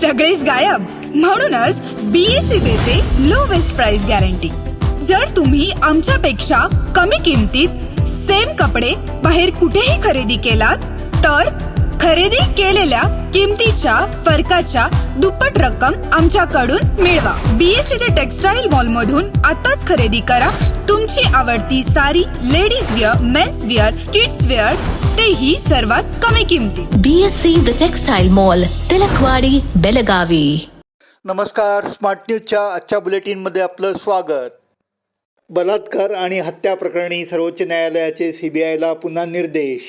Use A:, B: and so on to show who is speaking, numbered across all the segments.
A: सगळेच गायब. म्हणूनच बीएससी देते लो वेस्ट प्राइस गॅरंटी जर तुम्ही आमच्यापेक्षा कमी किमतीत सेम कपडे बाहेर कुठेही खरेदी केलात तर खरेदी केलेल्या किमतीच्या फरकाच्या दुप्पट रक्कम आमच्याकडून मिळवा. बीएससी द टेक्सटाईल मॉल मधून आताच खरेदी करा. तुमची आवडती sari ladies wear men's wear kids wear तेही सर्वात कमी किमतीत
B: BSc The Textile Mall, Tilakwadi Belagavi
C: नमस्कार स्मार्ट न्यूजच्या आजच्या बुलेटिनमध्ये आपलं स्वागत. बलात्कार आणि हत्या प्रकरणी सर्वोच्च न्यायालयाचे सी बी आयला पुन्हा निर्देश.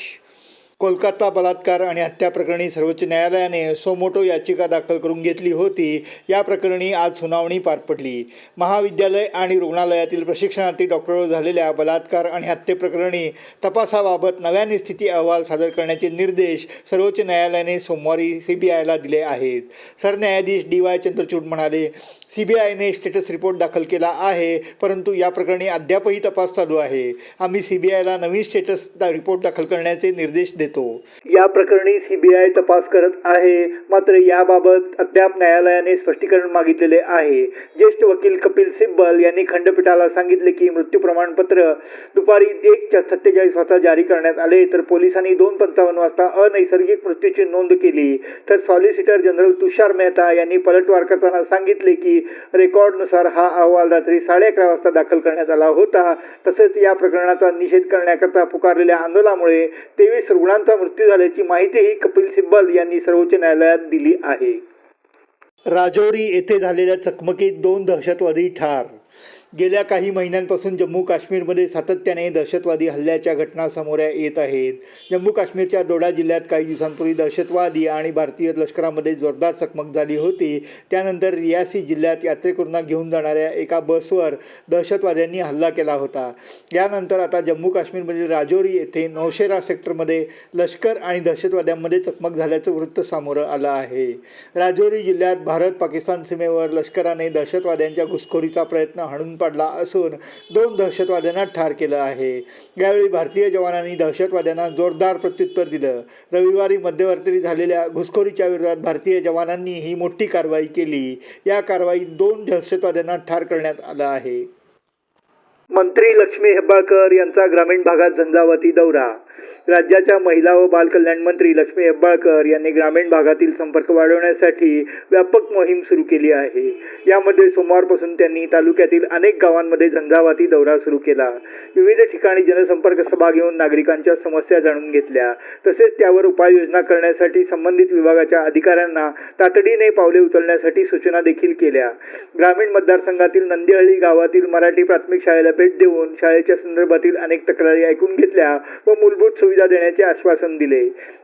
C: कोलकाता बलात्कार आणि हत्या प्रकरणी सर्वोच्च न्यायालयाने सोमोटो याचिका दाखल करून घेतली होती. या प्रकरणी आज सुनावणी पार पडली. महाविद्यालय आणि रुग्णालयातील प्रशिक्षणार्थी डॉक्टरवर झालेल्या बलात्कार आणि हत्येप्रकरणी तपासाबाबत नव्याने स्थिती अहवाल सादर करण्याचे निर्देश सर्वोच्च न्यायालयाने सोमवारी सी बी आयला दिले आहेत. सरन्यायाधीश डी वाय चंद्रचूड म्हणाले सी बी आयने स्टेटस रिपोर्ट दाखल केला आहे परंतु या प्रकरणी अद्यापही तपास चालू आहे. आम्ही सीबीआयला नवीन स्टेटस दा- रिपोर्ट दाखल करण्याचे निर्देश देतो. या प्रकरणी सीबीआय तपास करत आहे मात्र याबाबत अद्याप न्यायालयाने स्पष्टीकरण मागितलेले आहे. ज्येष्ठ वकील कपिल सिब्बल यांनी खंडपीठाला सांगितले की मृत्यू प्रमाणपत्र दुपारी एकच्या सत्तेचाळीस वाजता जारी करण्यात आले तर पोलिसांनी दोन पंचावन्न वाजता अनैसर्गिक मृत्यूची नोंद केली. तर सॉलिसिटर जनरल तुषार मेहता यांनी पलटवार करताना सांगितले की रेकॉर्डनुसार हा अहवाल रात्री साडे अकरा वाजता दाखल करण्यात आला होता. तसेच या प्रकरणाचा निषेध करण्याकरता पुकारलेल्या आंदोलनामुळे तेवीस रुग्णांचा मृत्यू झाल्याची माहितीही कपिल सिब्बल यांनी सर्वोच्च न्यायालयात दिली आहे. राजौरी येथे झालेल्या चकमकीत दोन दहशतवादी ठार गेल्या काही महिन्यांपासून जम्मू काश्मीरमध्ये सातत्याने दहशतवादी हल्ल्याच्या घटना समोर येत आहेत. जम्मू काश्मीरच्या डोडा जिल्ह्यात काही दिवसांपूर्वी दहशतवादी आणि भारतीय लष्करामध्ये जोरदार चकमक झाली होती. त्यानंतर रियासी जिल्ह्यात यात्रेकरूंना घेऊन जाणाऱ्या एका बसवर दहशतवाद्यांनी हल्ला केला होता. यानंतर आता जम्मू काश्मीरमधील राजौरी येथे नौशेरा सेक्टरमध्ये लष्कर आणि दहशतवाद्यांमध्ये चकमक झाल्याचं वृत्त समोर आलं आहे. राजौरी जिल्ह्यात भारत पाकिस्तान सीमेवर लष्कराने दहशतवाद्यांच्या घुसखोरीचा प्रयत्न हाणून पडला असून दोन दहशतवाद्यांना ठार केलं आहे. यावेळी भारतीय जवानांनी दहशतवाद्यांना जोरदार प्रत्युत्तर दिलं. रविवारी मध्यवर्ती झालेल्या घुसखोरीच्या विरोधात भारतीय जवानांनी ही मोठी कारवाई केली. या कारवाईत दोन दहशतवाद्यांना ठार करण्यात आलं आहे. मंत्री लक्ष्मी हेब्बाळकर यांचा ग्रामीण भागात झंझावती दौरा राज्याच्या महिला व बालकल्याण मंत्री लक्ष्मी हेब्बाळकर यांनी ग्रामीण भागातील संपर्क वाढवण्यासाठी व्यापक मोहीम सुरू केली आहे. यामध्ये सोमवारपासून त्यांनी तालुक्यातील अनेक गावांमध्ये झंझावाती दौरा सुरू केला. विविध ठिकाणी जनसंपर्क सभा घेऊन नागरिकांच्या समस्या जाणून घेतल्या. तसेच त्यावर उपाययोजना करण्यासाठी संबंधित विभागाच्या अधिकाऱ्यांना तातडीने पावले उचलण्यासाठी सूचना देखील केल्या. ग्रामीण मतदारसंघातील नंदीहळ्ळी गावातील मराठी प्राथमिक शाळेला भेट देऊन शाळेच्या संदर्भातील अनेक तक्रारी ऐकून घेतल्या व मूलभूत पायाभूत सुविधा देण्याचे आश्वासन दिले.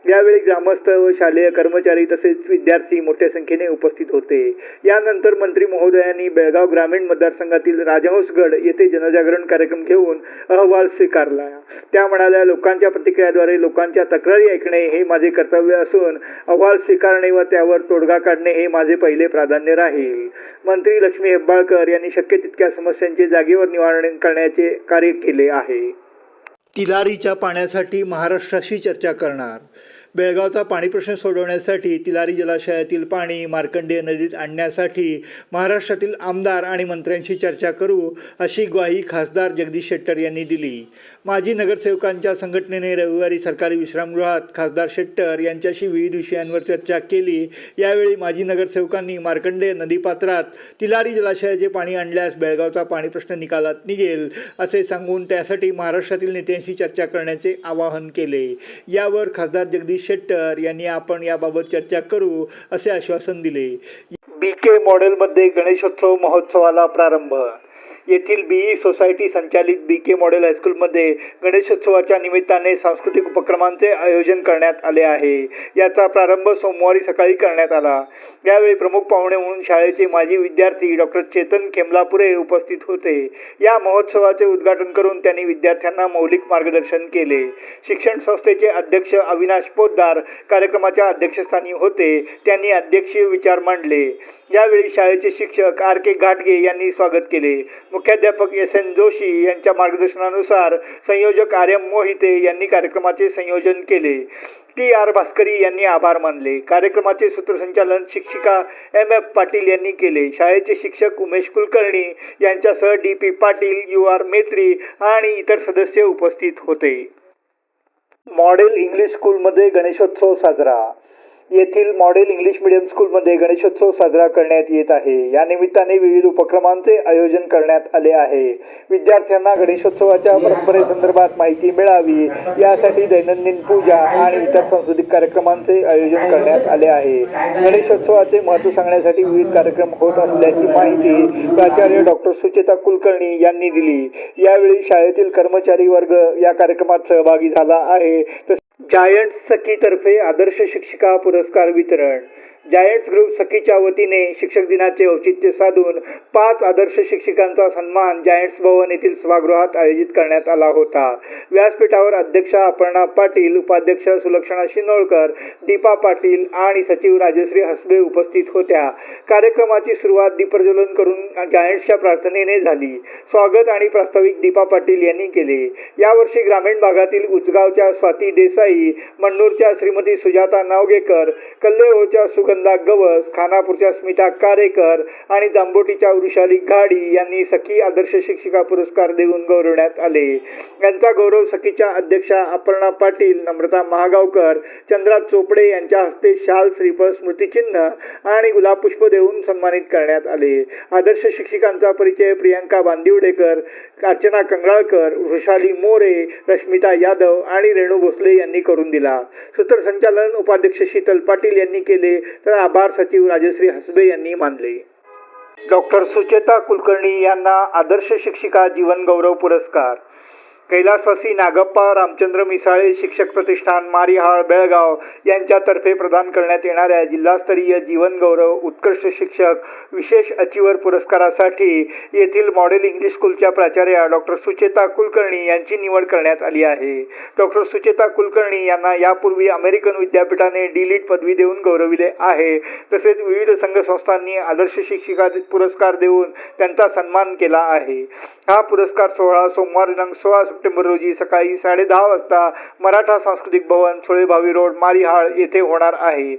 C: यावेळी ग्रामस्थ व शालेय कर्मचारी तसेच विद्यार्थी मोठ्या संख्येने उपस्थित होते. यानंतर मंत्री महोदयांनी बेळगाव ग्रामीण मतदारसंघातील राजहंसगड येथे जनजागरण कार्यक्रम घेऊन अहवाल स्वीकारला. त्या म्हणाल्या लोकांच्या प्रतिक्रियाद्वारे लोकांच्या तक्रारी ऐकणे हे माझे कर्तव्य असून अहवाल स्वीकारणे व त्यावर तोडगा काढणे हे माझे पहिले प्राधान्य राहील. मंत्री लक्ष्मी हेब्बाळकर यांनी शक्य तितक्या समस्यांचे जागेवर निवारण करण्याचे कार्य केले आहे. तिलारीच्या पाण्यासाठी महाराष्ट्राशी चर्चा करणार. बेळगावचा पाणी प्रश्न सोडवण्यासाठी तिलारी जलाशयातील पाणी मार्कंडेय नदीत आणण्यासाठी महाराष्ट्रातील आमदार आणि मंत्र्यांशी चर्चा करू अशी ग्वाही खासदार जगदीश शेट्टर यांनी दिली. माजी नगरसेवकांच्या संघटनेने रविवारी सरकारी विश्रामगृहात खासदार शेट्टर यांच्याशी विविध विषयांवर चर्चा केली. यावेळी माजी नगरसेवकांनी मार्कंडेय नदीपात्रात तिलारी जलाशयाचे पाणी आणल्यास बेळगावचा पाणी प्रश्न निकालात निघेल असे सांगून त्यासाठी महाराष्ट्रातील नेत्यांशी चर्चा करण्याचे आवाहन केले. यावर खासदार जगदीश शेट्टर यांनी आपण याबाबत चर्चा करू असे आश्वासन दिले. बी के मॉडेलमध्ये गणेशोत्सव महोत्सवाला प्रारंभ. येथील बीई सोसायटी संचालित बी के मॉडेल हायस्कूलमध्ये गणेशोत्सवाच्या निमित्ताने सांस्कृतिक उपक्रमांचे आयोजन करण्यात आले आहे. याचा प्रारंभ सोमवारी सकाळी करण्यात आला. यावेळी प्रमुख पाहुणे म्हणून शाळेचे माजी विद्यार्थी डॉक्टर चेतन खेमलापुरे उपस्थित होते. या महोत्सवाचे उद्घाटन करून त्यांनी विद्यार्थ्यांना मौलिक मार्गदर्शन केले. शिक्षण संस्थेचे अध्यक्ष अविनाश पोद्दार कार्यक्रमाच्या अध्यक्षस्थानी होते. त्यांनी अध्यक्षीय विचार मांडले. यावेळी शाळेचे शिक्षक आर के घाटगे यांनी स्वागत केले. मुख्याध्यापक एस एन जोशी यांच्या मार्गदर्शनानुसार संयोजक आर एम मोहिते यांनी कार्यक्रमाचे संयोजन केले. टी आर भास्करी यांनी आभार मानले. कार्यक्रमाचे सूत्रसंचालन शिक्षिका एम एफ पाटील यांनी केले. शाळेचे शिक्षक उमेश कुलकर्णी यांच्यासह D P Patil U R Metri आणि इतर सदस्य उपस्थित होते. मॉडेल इंग्लिश स्कूलमध्ये गणेशोत्सव साजरा. येथील मॉडेल इंग्लिश मीडियम स्कूलमध्ये गणेशोत्सव साजरा करण्यात येत आहे. या निमित्ताने विविध उपक्रमांचे आयोजन करण्यात आले आहे. विद्यार्थ्यांना गणेशोत्सवाच्या परंपरेसंदर्भात माहिती मिळावी यासाठी दैनंदिन पूजा आणि इतर सांस्कृतिक कार्यक्रमांचे आयोजन करण्यात आले आहे. गणेशोत्सवाचे महत्त्व सांगण्यासाठी विविध कार्यक्रम होत असल्याची माहिती प्राचार्य डॉक्टर सुचेता कुलकर्णी यांनी दिली. यावेळी शाळेतील कर्मचारी वर्ग या कार्यक्रमात सहभागी झाला आहे. जायंट सखीतर्फे आदर्श शिक्षिका पुरस्कार वितरण. जायंट्स ग्रुप सखीच्या वतीने शिक्षक दिनाचे औचित्य साधून पाच आदर्श शिक्षकांचा सन्मान जायंट्स भवन येथील सभागृहात आयोजित करण्यात आला होता. व्यासपीठावर अध्यक्षा अपर्णा पाटील उपाध्यक्ष सुलक्षणा शिनोळकर दीपा पाटील आणि सचिव राजश्री हसबे उपस्थित होत्या. कार्यक्रमाची सुरुवात दीपप्रज्वलन करून जायंट्सच्या प्रार्थनेने झाली. स्वागत आणि प्रास्ताविक दीपा पाटील यांनी केले. यावर्षी ग्रामीण भागातील उचगावच्या स्वाती देसाई मण्णूरच्या श्रीमती सुजाता नावगेकर कल्लेहोच्या कल्लेओळच्या सुगंधा गवस खानापूरच्या स्मिता कारेकर आणि जांबोटीच्या वृषाली घाडी यांनी सखी आदर्श शिक्षिका पुरस्कार देऊन गौरवण्यात आले. यांचा गौरव सखीच्या अध्यक्षा अपर्णा पाटील नम्रता महागावकर चंद्रा चोपडे यांच्या हस्ते शाल श्रीफळ स्मृतिचिन्ह आणि गुलाबपुष्प देऊन सन्मानित करण्यात आले. आदर्श शिक्षिकांचा परिचय प्रियांका बांदिवडेकर अर्चना कंगराळकर वृषाली मोरे रश्मिता यादव आणि रेणू भोसले यांनी करून दिला. सूत्रसंचालन उपाध्यक्ष शीतल पाटील यांनी केले. तर आभार सचिव राजश्री हसबे यांनी मानले. डॉक्टर सुचेता कुलकर्णी यांना आदर्श शिक्षिका जीवन गौरव पुरस्कार. कैलासवासी नागप्पा रामचंद्र मिसाळे शिक्षक प्रतिष्ठान मारिहाळ बेळगाव यांच्यातर्फे प्रदान करण्यात येणाऱ्या जिल्हास्तरीय जीवन गौरव उत्कृष्ट शिक्षक विशेष अचिवर पुरस्कारासाठी येथील मॉडेल इंग्लिश स्कूलच्या प्राचार्या डॉक्टर सुचेता कुलकर्णी यांची निवड करण्यात आली आहे. डॉक्टर सुचेता कुलकर्णी यांना यापूर्वी अमेरिकन विद्यापीठाने डिलीट पदवी देऊन गौरविले आहे. तसेच विविध संघ संस्थांनी आदर्श शिक्षिका पुरस्कार देऊन त्यांचा सन्मान केला आहे. हा पुरस्कार सोहळा सोमवार दिनांक सोळा सप्टेंबर रोजी सकाळी साडेदहा वाजता मराठा सांस्कृतिक भवन सुळेभावी रोड मारिहाळ येथे होणार आहे.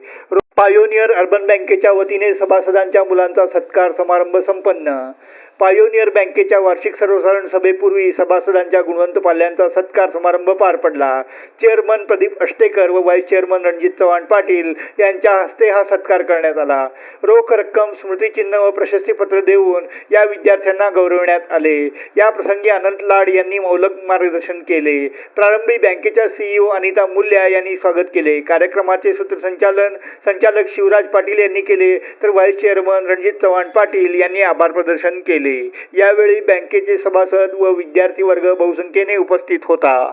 C: पायोनियर अर्बन बँकेच्या वतीने सभासदांच्या मुलांचा सत्कार समारंभ संपन्न. पायोनियर बँकेच्या वार्षिक सर्वसाधारण सभेपूर्वी सभासदांच्या गुणवंत पाल्यांचा सत्कार समारंभ पार पडला. चेअरमन प्रदीप अष्टेकर व व्हाईस चेअरमन रणजित चव्हाण पाटील यांच्या हस्ते हा सत्कार करण्यात आला. रोख रक्कम स्मृतिचिन्ह व प्रशस्तीपत्र देऊन या विद्यार्थ्यांना गौरवण्यात आले. या प्रसंगी अनंत लाड यांनी मौलक मार्गदर्शन केले. प्रारंभी बँकेच्या सीईओ अनिता मुल्या यांनी स्वागत केले. कार्यक्रमाचे सूत्रसंचालन संचालक शिवराज पाटील यांनी केले. तर व्हाईस चेअरमन रणजित चव्हाण पाटील यांनी आभार प्रदर्शन केले. केले यावेळी बँकेचे सभासद व विद्यार्थी वर्ग बहुसंख्येने उपस्थित होता.